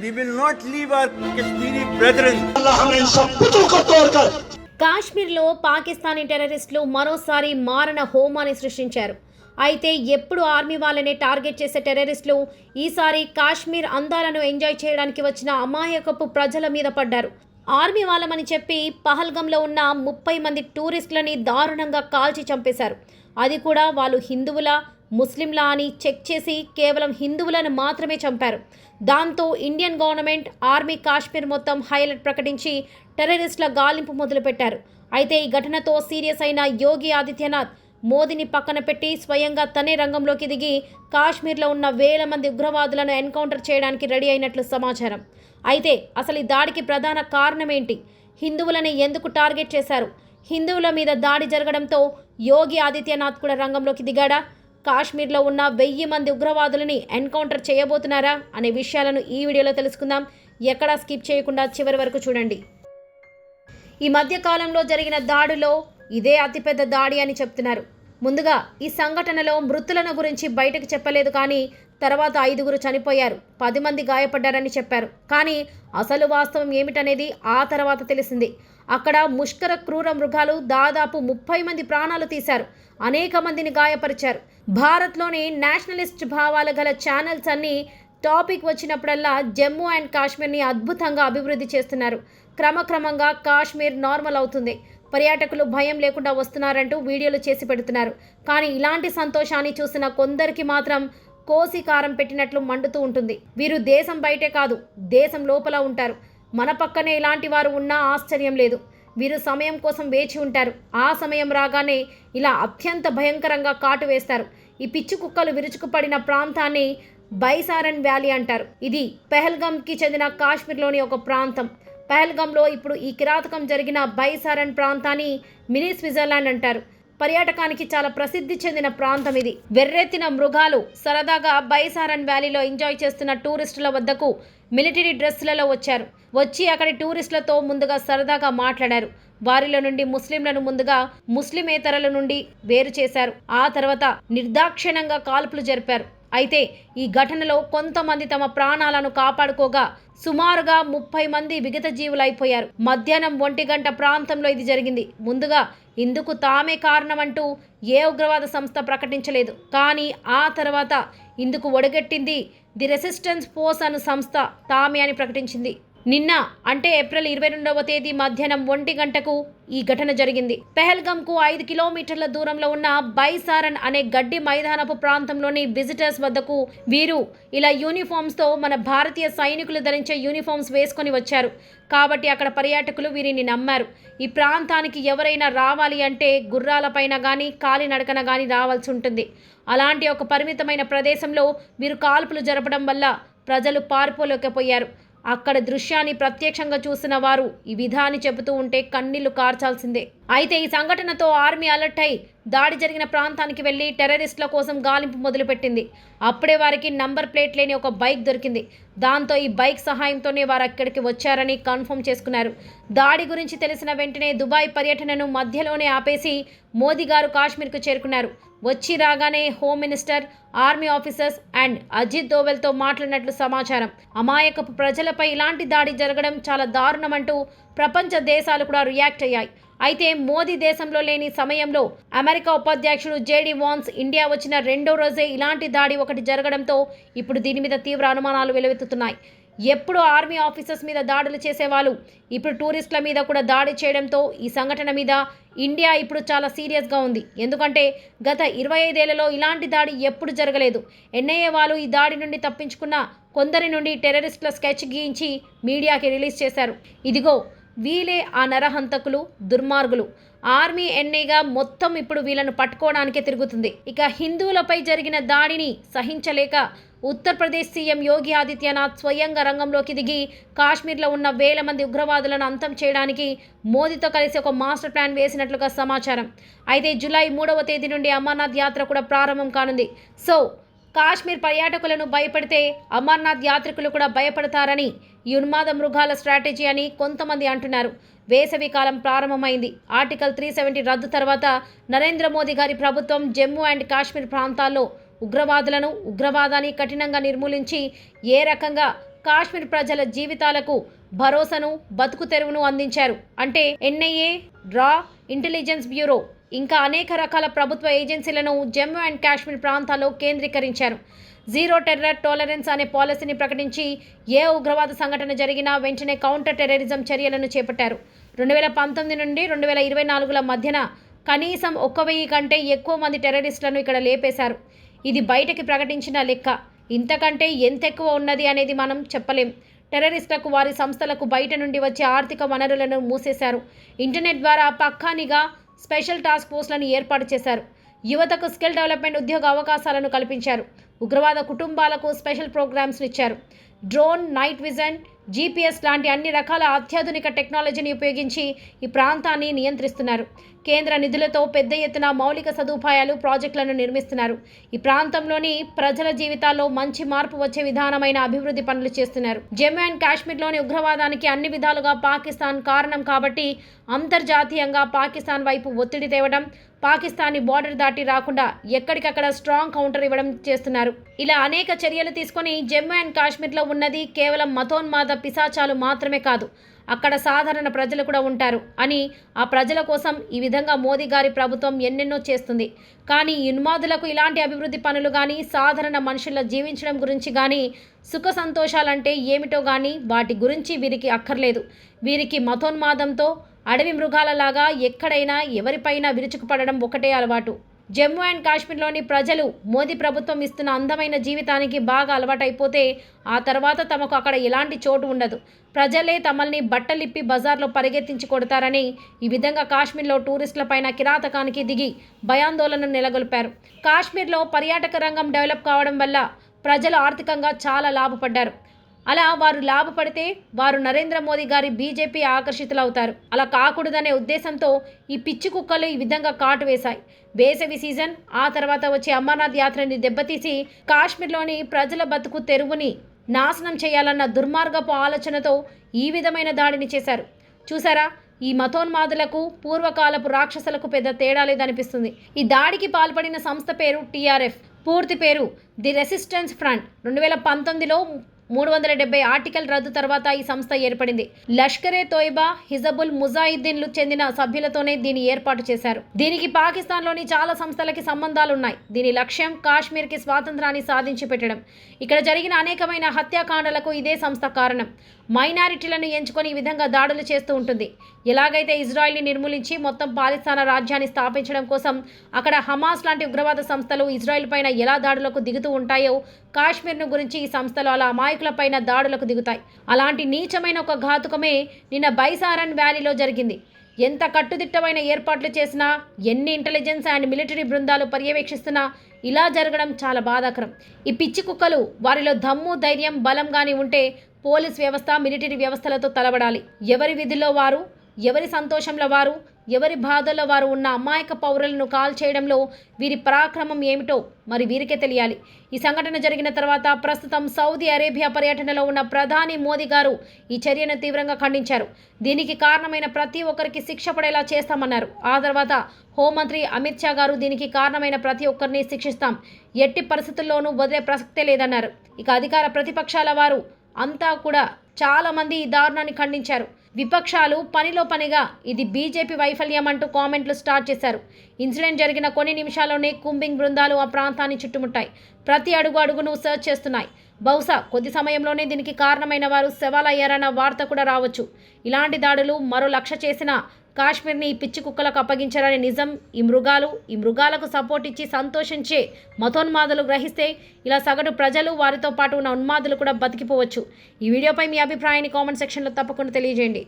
we will not leave our Kashmiri brethren. अल्लाह हमें इन सब पुतों को तोड़कर కాశ్మీర్లో పాకిస్తానీ టెర్రరిస్టులు మరోసారి మారణ హోమాన్ని సృష్టించారు అయితే ఎప్పుడు ఆర్మీ వాళ్ళనే టార్గెట్ చేసే టెర్రరిస్టులు ఈసారి కాశ్మీర్ అందాలను ఎంజాయ్ చేయడానికి వచ్చిన అమాయకపు ప్రజల మీద పడ్డారు ఆర్మీ వాళ్ళమని చెప్పి పహల్గంలో ఉన్న ముప్పై మంది టూరిస్టులని దారుణంగా కాల్చి చంపేశారు అది కూడా వాళ్ళు హిందువులా ముస్లింలా అని చెక్ చేసి కేవలం హిందువులను మాత్రమే చంపారు. దాంతో ఇండియన్ గవర్నమెంట్ ఆర్మీ కాశ్మీర్ మొత్తం హైలైట్ ప్రకటించి టెర్రరిస్టుల గాలింపు మొదలుపెట్టారు. అయితే ఈ ఘటనతో సీరియస్ అయిన యోగి ఆదిత్యనాథ్ మోదీని పక్కన పెట్టి స్వయంగా తనే రంగంలోకి దిగి కాశ్మీర్లో ఉన్న వేల మంది ఉగ్రవాదులను ఎన్కౌంటర్ చేయడానికి రెడీ అయినట్లు సమాచారం. అయితే అసలు ఈ దాడికి ప్రధాన కారణం ఏంటి హిందువులని ఎందుకు టార్గెట్ చేశారు? హిందువుల మీద దాడి జరగడంతో యోగి ఆదిత్యనాథ్ కూడా రంగంలోకి దిగాడా? కాశ్మీర్లో ఉన్న వెయ్యి మంది ఉగ్రవాదులని ఎన్కౌంటర్ చేయబోతున్నారా అనే విషయాలను ఈ వీడియోలో తెలుసుకుందాం. ఎక్కడా స్కిప్ చేయకుండా చివరి వరకు చూడండి. ఈ మధ్య కాలంలో జరిగిన దాడిలో ఇదే అతిపెద్ద దాడి అని చెప్తున్నారు. ముందుగా ఈ సంఘటనలో మృతులను గురించి బయటకు చెప్పలేదు కానీ తర్వాత ఐదుగురు చనిపోయారు. పది మంది గాయపడ్డారని చెప్పారు. కానీ అసలు వాస్తవం ఏమిటనేది ఆ తర్వాత తెలిసింది. అక్కడ ముష్కర క్రూర మృగాలు దాదాపు ముప్పై మంది ప్రాణాలు తీశారు. అనేక మందిని గాయపరిచారు. భారత్లోని నేషనలిస్ట్ భావాలు గల ఛానల్స్ అన్నీ టాపిక్ వచ్చినప్పుడల్లా జమ్మూ అండ్ కాశ్మీర్ని అద్భుతంగా అభివృద్ధి చేస్తున్నారు. క్రమక్రమంగా కాశ్మీర్ నార్మల్ అవుతుంది. పర్యాటకులు భయం లేకుండా వస్తున్నారంటూ వీడియోలు చేసి పెడుతున్నారు. కానీ ఇలాంటి సంతోషాన్ని చూసిన కొందరికి మాత్రం కోసి కారం పెట్టినట్లు మండుతూ ఉంటుంది. వీరు దేశం బయటే కాదు దేశం లోపల ఉంటారు. మన పక్కనే ఇలాంటి వారు ఉన్నా ఆశ్చర్యం లేదు. వీరు సమయం కోసం వేచి ఉంటారు. ఆ సమయం రాగానే ఇలా అత్యంత భయంకరంగా కాటు వేస్తారు. ఈ పిచ్చి కుక్కలు విరుచుకుపడిన ప్రాంతాన్ని బైసారన్ వ్యాలీ అంటారు. ఇది పెహల్గంకి చెందిన కాశ్మీర్లోని ఒక ప్రాంతం. పెహల్గంలో ఇప్పుడు ఈ కిరాతకం జరిగిన బైసారన్ ప్రాంతాన్ని మినీ స్విట్జర్లాండ్ అంటారు. పర్యాటకానికి చాలా ప్రసిద్ధి చెందిన ప్రాంతం ఇది. వెర్రెత్తిన మృగాలు సరదాగా బైసారన్ వ్యాలీలో ఎంజాయ్ చేస్తున్న టూరిస్టుల వద్దకు మిలిటరీ డ్రెస్సులలో వచ్చారు. వచ్చి అక్కడి టూరిస్టులతో ముందుగా సరదాగా మాట్లాడారు. వారిలో నుండి ముస్లింలను ముందుగా ముస్లిమేతరుల నుండి వేరు చేశారు. ఆ తర్వాత నిర్దాక్షిణ్యంగా కాల్పులు జరిపారు. అయితే ఈ ఘటనలో కొంతమంది తమ ప్రాణాలను కాపాడుకోగా సుమారుగా ముప్పై మంది విగత జీవులైపోయారు. మధ్యాహ్నం ఒంటి గంట ప్రాంతంలో ఇది జరిగింది. ముందుగా ఇందుకు తామే కారణమంటూ ఏ ఉగ్రవాద సంస్థ ప్రకటించలేదు. కానీ ఆ తర్వాత ఇందుకు ఒడగట్టింది ది రెసిస్టెన్స్ ఫోర్స్ అను సంస్థ తామే అని ప్రకటించింది. నిన్న అంటే ఏప్రిల్ ఇరవై రెండవ తేదీ మధ్యాహ్నం ఒంటి గంటకు ఈ ఘటన జరిగింది. పెహల్గంకు ఐదు కిలోమీటర్ల దూరంలో ఉన్న బైసారన్ అనే గడ్డి మైదానపు ప్రాంతంలోని విజిటర్స్ వద్దకు వీరు ఇలా యూనిఫామ్స్తో మన భారతీయ సైనికులు ధరించే యూనిఫామ్స్ వేసుకొని వచ్చారు. కాబట్టి అక్కడ పర్యాటకులు వీరిని నమ్మారు. ఈ ప్రాంతానికి ఎవరైనా రావాలి అంటే గుర్రాలపైన కానీ కాలినడకన కానీ రావాల్సి ఉంటుంది. అలాంటి ఒక పరిమితమైన ప్రదేశంలో వీరు కాల్పులు జరపడం వల్ల ప్రజలు పారిపోలేకపోయారు. అక్కడ దృశ్యాన్ని ప్రత్యక్షంగా చూసిన వారు ఈ విధాన్ని చెబుతూ ఉంటే కన్నీళ్ళు కార్చాల్సిందే. అయితే ఈ సంఘటనతో ఆర్మీ అలర్ట్ అయి దాడి జరిగిన ప్రాంతానికి వెళ్ళి టెర్రరిస్టుల కోసం గాలింపు మొదలుపెట్టింది. అప్పుడే వారికి నంబర్ ప్లేట్ లేని ఒక బైక్ దొరికింది. దాంతో ఈ బైక్ సహాయంతోనే వారు అక్కడికి వచ్చారని కన్ఫర్మ్ చేసుకున్నారు. దాడి గురించి తెలిసిన వెంటనే దుబాయ్ పర్యటనను మధ్యలోనే ఆపేసి మోదీ గారు కాశ్మీర్కు చేరుకున్నారు. వచ్చి రాగానే home minister army officers and Ajit దోవెల్తో మాట్లాడినట్లు సమాచారం. అమాయకపు ప్రజలపై ఇలాంటి దాడి జరగడం చాలా దారుణమంటూ ప్రపంచ దేశాలు కూడా రియాక్ట్ అయ్యాయి. అయితే మోదీ దేశంలో లేని సమయంలో అమెరికా ఉపాధ్యక్షుడు జేడీ వాన్స్ ఇండియా వచ్చిన రెండో రోజే ఇలాంటి దాడి ఒకటి జరగడంతో ఇప్పుడు దీని మీద తీవ్ర అనుమానాలు వెలువెత్తుతున్నాయి. ఎప్పుడు ఆర్మీ ఆఫీసర్స్ మీద దాడులు చేసేవాళ్ళు ఇప్పుడు టూరిస్టుల మీద కూడా దాడి చేయడంతో ఈ సంఘటన మీద ఇండియా ఇప్పుడు చాలా సీరియస్గా ఉంది. ఎందుకంటే గత ఇరవై ఐదేళ్ళలో ఇలాంటి దాడి ఎప్పుడు జరగలేదు. ఎన్ఐఏ వాళ్ళు ఈ దాడి నుండి తప్పించుకున్న కొందరి నుండి టెర్రరిస్టుల స్కెచ్ గీయించి మీడియాకి రిలీజ్ చేశారు. ఇదిగో వీలే ఆ నరహంతకులు దుర్మార్గులు. ఆర్మీ ఎన్ఐగా మొత్తం ఇప్పుడు వీళ్ళను పట్టుకోవడానికే తిరుగుతుంది. ఇక హిందువులపై జరిగిన దాడిని సహించలేక ఉత్తరప్రదేశ్ సీఎం యోగి ఆదిత్యనాథ్ స్వయంగా రంగంలోకి దిగి కాశ్మీర్లో ఉన్న వేల మంది ఉగ్రవాదులను అంతం చేయడానికి మోదీతో కలిసి ఒక మాస్టర్ ప్లాన్ వేసినట్లుగా సమాచారం. అయితే జూలై మూడవ తేదీ నుండి అమర్నాథ్ యాత్ర కూడా ప్రారంభం కానుంది. సో కాశ్మీర్ పర్యాటకులను భయపడితే అమర్నాథ్ యాత్రికులు కూడా భయపడతారని ఈ ఉన్మాద మృగాల స్ట్రాటజీ అని కొంతమంది అంటున్నారు. వేసవి కాలం ప్రారంభమైంది. ఆర్టికల్ త్రీ సెవెంటీ రద్దు తర్వాత నరేంద్ర మోదీ గారి ప్రభుత్వం జమ్మూ అండ్ కాశ్మీర్ ప్రాంతాల్లో ఉగ్రవాదులను ఉగ్రవాదాన్ని కఠినంగా నిర్మూలించి ఏ రకంగా కాశ్మీర్ ప్రజల జీవితాలకు భరోసాను బతుకు తెరువును అందించారు. అంటే ఎన్ఐఏ రా ఇంటెలిజెన్స్ బ్యూరో ఇంకా అనేక రకాల ప్రభుత్వ ఏజెన్సీలను జమ్మూ అండ్ కాశ్మీర్ ప్రాంతాల్లో కేంద్రీకరించారు. జీరో టెర్రర్ టాలరెన్స్ అనే పాలసీని ప్రకటించి ఏ ఉగ్రవాద సంఘటన జరిగినా వెంటనే కౌంటర్ టెర్రరిజం చర్యలను చేపట్టారు. రెండు వేల పంతొమ్మిది నుండి రెండు వేల ఇరవై నాలుగుల మధ్యన కనీసం ఒక్క వెయ్యి కంటే ఎక్కువ మంది టెర్రరిస్టులను ఇక్కడ లేపేశారు. ఇది బయటకి ప్రకటించిన లెక్క. ఇంతకంటే ఎంత ఎక్కువ ఉన్నది అనేది మనం చెప్పలేం. టెర్రరిస్టులకు వారి సంస్థలకు బయట నుండి వచ్చే ఆర్థిక వనరులను మూసేశారు. ఇంటర్నెట్ ద్వారా పక్కానిగా స్పెషల్ టాస్క్ ఫోర్స్లను ఏర్పాటు చేశారు. యువతకు స్కిల్ డెవలప్మెంట్ ఉద్యోగ అవకాశాలను కల్పించారు. ఉగ్రవాద కుటుంబాలకు స్పెషల్ ప్రోగ్రామ్స్ ఇచ్చారు. డ్రోన్ నైట్ విజన్ జీపీఎస్ లాంటి అన్ని రకాల అత్యాధునిక టెక్నాలజీని ఉపయోగించి ఈ ప్రాంతాన్ని నియంత్రిస్తున్నారు. కేంద్ర నిధులతో పెద్ద ఎత్తున మౌలిక సదుపాయాలు ప్రాజెక్టులను నిర్మిస్తున్నారు. ఈ ప్రాంతంలోని ప్రజల జీవితాల్లో మంచి మార్పు వచ్చే విధానమైన అభివృద్ధి పనులు చేస్తున్నారు. జమ్మూ అండ్ కాశ్మీర్లోని ఉగ్రవాదానికి అన్ని విధాలుగా పాకిస్తాన్ కారణం కాబట్టి అంతర్జాతీయంగా పాకిస్తాన్ వైపు ఒత్తిడి తేవడం పాకిస్తాన్ని బార్డర్ దాటి రాకుండా ఎక్కడికక్కడ స్ట్రాంగ్ కౌంటర్ ఇవ్వడం చేస్తున్నారు. ఇలా అనేక చర్యలు తీసుకొని జమ్మూ అండ్ కాశ్మీర్లో ఉన్నది కేవలం మతోన్మాద పిశాచాలు మాత్రమే కాదు అక్కడ సాధారణ ప్రజలు కూడా ఉంటారు అని ఆ ప్రజల కోసం ఈ విధంగా మోదీ గారి ప్రభుత్వం ఎన్నెన్నో చేస్తుంది. కానీ ఉన్మాదులకు ఇలాంటి అభివృద్ధి పనులు కానీ సాధారణ మనుషుల జీవించడం గురించి కానీ సుఖ సంతోషాలంటే ఏమిటో కానీ వాటి గురించి వీరికి అక్కర్లేదు. వీరికి మతోన్మాదంతో అడవి మృగాలలాగా ఎక్కడైనా ఎవరిపైనా విరుచుకుపడడం ఒకటే అలవాటు. జమ్మూ అండ్ కాశ్మీర్లోని ప్రజలు మోదీ ప్రభుత్వం ఇస్తున్న అందమైన జీవితానికి బాగా అలవాటైపోతే ఆ తర్వాత తమకు అక్కడ ఎలాంటి చోటు ఉండదు. ప్రజలే తమల్ని బట్టలిప్పి బజార్లో పరిగెత్తించి కొడతారని ఈ విధంగా కాశ్మీర్లో టూరిస్టులపైన కిరాతకానికి దిగి భయాందోళన నెలకొల్పారు. కాశ్మీర్లో పర్యాటక రంగం డెవలప్ కావడం వల్ల ప్రజలు ఆర్థికంగా చాలా లాభపడ్డారు. అలా వారు లాభపడితే వారు నరేంద్ర మోదీ గారి బీజేపీ ఆకర్షితులవుతారు. అలా కాకూడదనే ఉద్దేశంతో ఈ పిచ్చి కుక్కలు ఈ విధంగా కాటు వేశాయి. వేసవి సీజన్ ఆ తర్వాత వచ్చే అమర్నాథ్ యాత్రని దెబ్బతీసి కాశ్మీర్లోని ప్రజల బతుకు తెరువుని నాశనం చేయాలన్న దుర్మార్గపు ఆలోచనతో ఈ విధమైన దాడిని చేశారు. చూసారా? ఈ మతోన్మాదులకు పూర్వకాలపు రాక్షసులకు పెద్ద తేడా లేదనిపిస్తుంది. ఈ దాడికి పాల్పడిన సంస్థ పేరు టీఆర్ఎఫ్. పూర్తి పేరు ది రెసిస్టెన్స్ ఫ్రంట్. రెండు వేల పంతొమ్మిదిలో మూడు వందల డెబ్బై ఆర్టికల్ రద్దు తర్వాత ఈ సంస్థ ఏర్పడింది. లష్కరే తోయిబా హిజబుల్ ముజాయిద్దీన్లు చెందిన సభ్యులతోనే దీన్ని ఏర్పాటు చేశారు. దీనికి పాకిస్తాన్లోని చాలా సంస్థలకి సంబంధాలు ఉన్నాయి దీని లక్ష్యం కాశ్మీర్కి స్వాతంత్రాన్ని సాధించి పెట్టడం. ఇక్కడ జరిగిన అనేకమైన హత్యాకాండలకు ఇదే సంస్థ కారణం. మైనారిటీలను ఎంచుకొని ఈ విధంగా దాడులు చేస్తూ ఉంటుంది. ఎలాగైతే ఇజ్రాయెల్ని నిర్మూలించి మొత్తం పాలిస్తాన రాజ్యాన్ని స్థాపించడం కోసం అక్కడ హమాస్ లాంటి ఉగ్రవాద సంస్థలు ఇజ్రాయెల్ పైన ఎలా దాడులకు దిగుతూ ఉంటాయో కాశ్మీర్ను గురించి ఈ సంస్థలు అలా అమాయకులపైన దాడులకు దిగుతాయి. అలాంటి నీచమైన ఒక ఘాతుకమే నిన్న బైసారన్ వ్యాలీలో జరిగింది. ఎంత కట్టుదిట్టమైన ఏర్పాట్లు చేసినా ఎన్ని ఇంటెలిజెన్స్ అండ్ మిలిటరీ బృందాలు పర్యవేక్షిస్తున్నా ఇలా జరగడం చాలా బాధాకరం. ఈ పిచ్చి కుక్కలు వారిలో దమ్ము ధైర్యం బలం కానీ ఉంటే పోలీస్ వ్యవస్థ మిలిటరీ వ్యవస్థలతో తలబడాలి. ఎవరి విధుల్లో వారు? ఎవరి సంతోషంలో వారు? ఎవరి బాధల్లో వారు ఉన్న అమాయక పౌరులను కాల్ చేయడంలో వీరి పరాక్రమం ఏమిటో మరి వీరికే తెలియాలి. ఈ సంఘటన జరిగిన తర్వాత ప్రస్తుతం సౌదీ అరేబియా పర్యటనలో ఉన్న ప్రధాని మోదీ గారు ఈ చర్యను తీవ్రంగా ఖండించారు. దీనికి కారణమైన ప్రతి ఒక్కరికి శిక్ష పడేలా చేస్తామన్నారు. ఆ తర్వాత హోంమంత్రి అమిత్ షా గారు దీనికి కారణమైన ప్రతి ఒక్కరిని శిక్షిస్తాం. ఎట్టి పరిస్థితుల్లోనూ వదిలే ప్రసక్తే లేదన్నారు. ఇక అధికార ప్రతిపక్షాల వారు అంతా కూడా చాలామంది ఈ దారుణాన్ని ఖండించారు. విపక్షాలు పనిలో పనిగా ఇది బీజేపీ వైఫల్యం అంటూ కామెంట్లు స్టార్ట్ చేశారు. ఇన్సిడెంట్ జరిగిన కొన్ని నిమిషాల్లోనే కుంబింగ్ బృందాలు ఆ ప్రాంతాన్ని చుట్టుముట్టాయి. ప్రతి అడుగు అడుగును సర్చ్ చేస్తున్నాయి. బహుశా కొద్ది సమయంలోనే దీనికి కారణమైన వారు శవాలయ్యారన్న వార్త కూడా రావచ్చు. ఇలాంటి దాడులు మరో లక్ష్య చేసిన కాశ్మీర్ని ఈ పిచ్చి కుక్కలకు అప్పగించారనే నిజం ఈ మృగాలు. ఈ మృగాలకు సపోర్ట్ ఇచ్చి సంతోషించే మతోన్మాదులు గ్రహిస్తే ఇలా సగటు ప్రజలు వారితో పాటు ఉన్న ఉన్మాదులు కూడా బతికిపోవచ్చు. ఈ వీడియోపై మీ అభిప్రాయాన్ని కామెంట్ సెక్షన్లో తప్పకుండా తెలియజేయండి.